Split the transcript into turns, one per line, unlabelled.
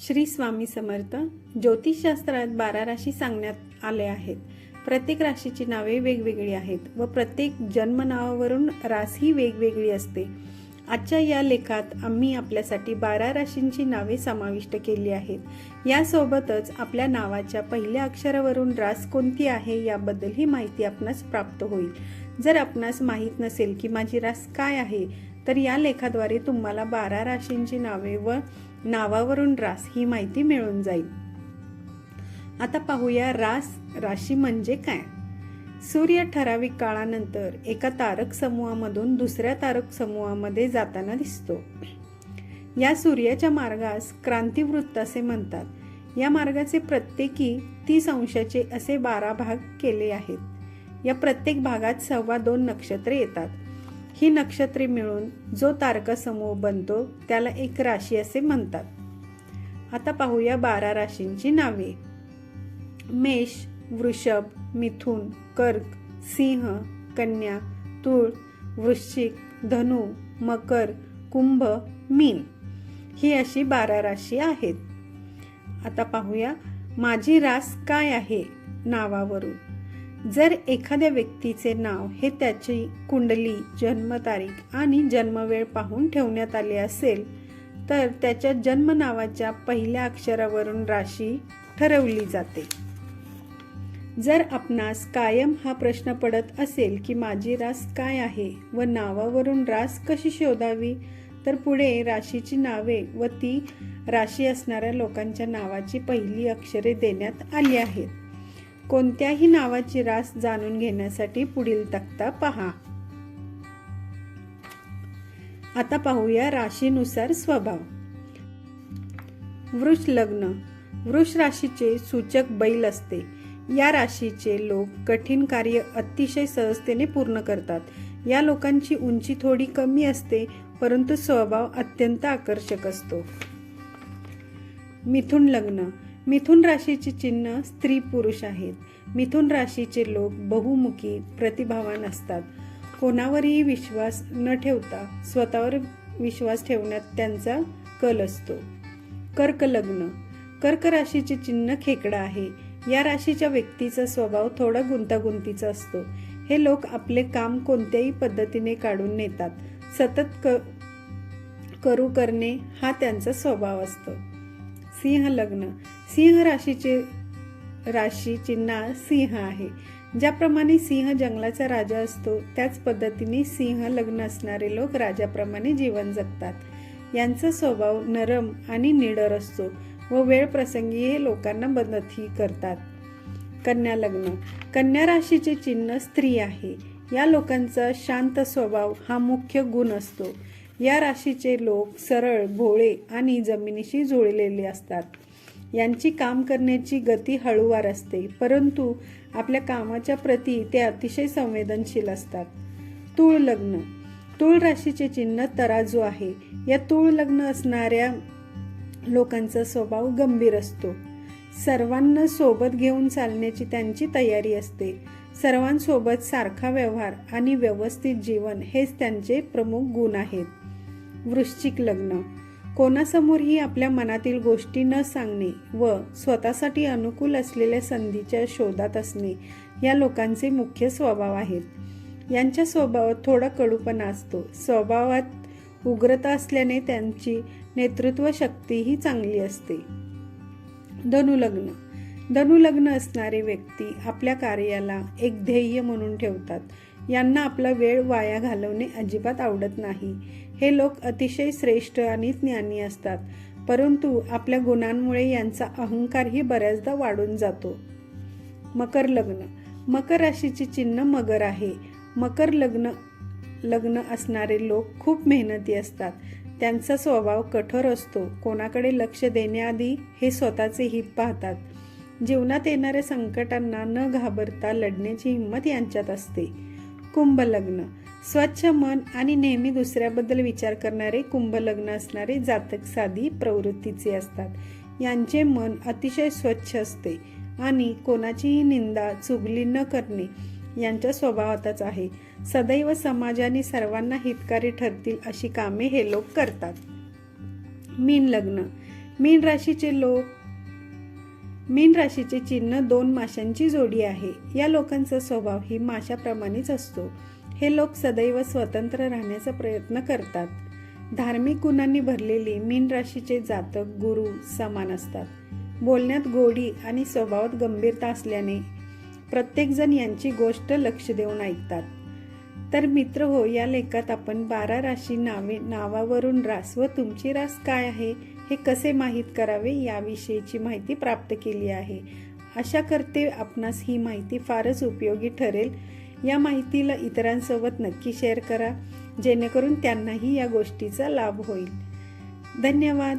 श्री स्वामी समर्थ ज्योतिषशास्त्रात बारा राशी सांगण्यात आले आहेत. प्रत्येक राशीची नावे वेगवेगळी आहेत व प्रत्येक जन्मनावावरून रासही वेगवेगळी असते. आजच्या या लेखात आम्ही आपल्यासाठी बारा राशींची नावे समाविष्ट केली आहेत. यासोबतच आपल्या नावाच्या पहिल्या अक्षरावरून रास कोणती आहे याबद्दल ही माहिती आपणास प्राप्त होईल. जर आपणास माहीत नसेल की माझी रास काय आहे तर या लेखाद्वारे तुम्हाला बारा राशींची नावे व नावावरून रास ही माहिती मिळून जाईल. आता पाहूया रास राशी म्हणजे काय? सूर्य ठराविक काळानंतर एका तारक समूहामधून दुसऱ्या तारक समूहामध्ये जाताना दिसतो. या सूर्याच्या मार्गास क्रांतिवृत्त असे म्हणतात. या मार्गाचे प्रत्येकी तीस अंशाचे असे बारा भाग केले आहेत. या प्रत्येक भागात सव्वा दोन नक्षत्रे येतात. ही नक्षत्रे मिळून जो तारकासमूह बनतो त्याला एक राशी असे म्हणतात. आता पाहूया बारा राशींची नावे. मेष वृषभ मिथुन कर्क सिंह कन्या तुळ वृश्चिक धनु मकर कुंभ मीन. ही अशी बारा राशी आहेत. आता पाहूया माझी रास काय आहे नावावरून. जर एखाद्या व्यक्तीचे नाव हे त्याची कुंडली जन्मतारीख आणि जन्मवेळ पाहून ठेवण्यात आले असेल तर त्याच्या जन्म नावाच्या पहिल्या अक्षरावरून राशी ठरवली जाते. जर आपणास कायम हा प्रश्न पडत असेल की माझी रास काय आहे व नावावरून रास कशी शोधावी तर पुढे राशीची नावे व ती राशी असणाऱ्या लोकांच्या नावाची पहिली अक्षरे देण्यात आली आहेत. कोणत्याही नावाची रास जाणून घेण्यासाठी पुढील तक्ता पहा. आता पाहूया राशीनुसार स्वभाव. वृष लग्न. वृष राशीचे सूचक बैल असते. या राशीचे लोक कठीण कार्य अतिशय सहजतेने पूर्ण करतात. या लोकांची उंची थोडी कमी असते परंतु स्वभाव अत्यंत आकर्षक असतो. मिथुन लग्न. मिथुन राशीचे चिन्ह स्त्री पुरुष आहेत. मिथुन राशीचे लोक बहुमुखी प्रतिभावान असतात. कोणावरही विश्वास न ठेवता स्वतःवर विश्वास ठेवण्यात त्यांचा कल असतो. कर्क लग्न. कर्क राशीचे चिन्ह खेकडा आहे. या राशीच्या व्यक्तीचा स्वभाव थोडा गुंतागुंतीचा असतो. हे लोक आपले काम कोणत्याही पद्धतीने काढून नेतात. सतत क करू करणे हा त्यांचा स्वभाव असतो. सिंह लग्न. सिंह राशीचे राशी चिन्ह सिंह आहे. ज्याप्रमाणे सिंह जंगलाचा राजा असतो त्याच पद्धतीने सिंह लग्न असणारे लोक राजाप्रमाणे जीवन जगतात. यांचा स्वभाव नरम आणि निडर असतो व वेळ प्रसंगी हे लोकांना मदतही करतात. कन्या लग्न. कन्या राशीचे चिन्ह स्त्री आहे. या लोकांचा शांत स्वभाव हा मुख्य गुण असतो. या राशीचे लोक सरळ भोळे आणि जमिनीशी जुळलेले असतात. यांची काम करण्याची गती हळूवार असते परंतु आपल्या कामाच्या प्रती ते अतिशय संवेदनशील असतात. तूळ लग्न. तूळ राशीचे चिन्ह तराजू आहे. या तूळ लग्न असणाऱ्या लोकांचा स्वभाव गंभीर असतो. सर्वांना सोबत घेऊन चालण्याची त्यांची तयारी असते. सर्वांसोबत सारखा व्यवहार आणि व्यवस्थित जीवन हेच त्यांचे प्रमुख गुण आहेत. वृश्चिक लग्न. कोणासमोरही आपल्या मनातील गोष्टी न सांगणे व स्वतःसाठी अनुकूल असलेल्या संधीच्या शोधात असणे या लोकांचे मुख्य स्वभाव आहेत. यांच्या स्वभावात थोडा कडूपणा असतो. स्वभावात उग्रता असल्याने त्यांची नेतृत्व शक्तीही चांगली असते. धनुलग्न. धनुलग्न असणारे व्यक्ती आपल्या कार्याला एक ध्येय म्हणून ठेवतात. यांना आपला वेळ वाया घालवणे अजिबात आवडत नाही. हे लोक अतिशय श्रेष्ठ आणि ज्ञानी असतात परंतु आपल्या गुणांमुळे यांचा अहंकारही बऱ्याचदा वाढून जातो. मकर लग्न. मकर राशीचे चिन्ह मगर आहे. मकर लग्न लग्न असणारे लोक खूप मेहनती असतात. त्यांचा स्वभाव कठोर असतो. कोणाकडे लक्ष देण्याआधी हे स्वतःचे हित पाहतात. जीवनात येणाऱ्या संकटांना न घाबरता लढण्याची हिंमत यांच्यात असते. कुंभ लग्न स्वच्छ मन आणि नेहमी दुसऱ्याबद्दल विचार करणारे कुंभ लग्न असणारे जातक साधी प्रवृत्तीचे असतात. यांचे मन अतिशय स्वच्छ असते आणि कोणाचीही निंदा चुगली न करणे यांच्या स्वभावातच आहे. सदैव समाजाने सर्वांना हितकारी ठरतील अशी कामे हे लोक करतात. मीन लग्न मीन राशीचे लोक मीन राशीचे चिन्ह दोन माशांची जोडी आहे. या लोकांचा स्वभाव ही माशाप्रमाणेच असतो. हे लोक सदैव स्वतंत्र राहण्याचा प्रयत्न करतात. धार्मिक गुणांनी भरलेली मीन राशीचे जातक गुरु समान असतात. बोलण्यात गोडी आणि स्वभावात गंभीरता असल्याने प्रत्येकजण यांची गोष्ट लक्ष देऊन ऐकतात. तर मित्र हो या लेखात आपण बारा राशी नावे नावावरून रास व तुमची रास काय आहे हे कसे माहीत करावे याविषयीची माहिती प्राप्त केली आहे. आशा करते आपणास ही माहिती फारच उपयोगी ठरेल. या माहितीला इतरांसोबत नक्की शेअर करा जेणेकरून त्यांनाही या गोष्टीचा लाभ होईल. धन्यवाद.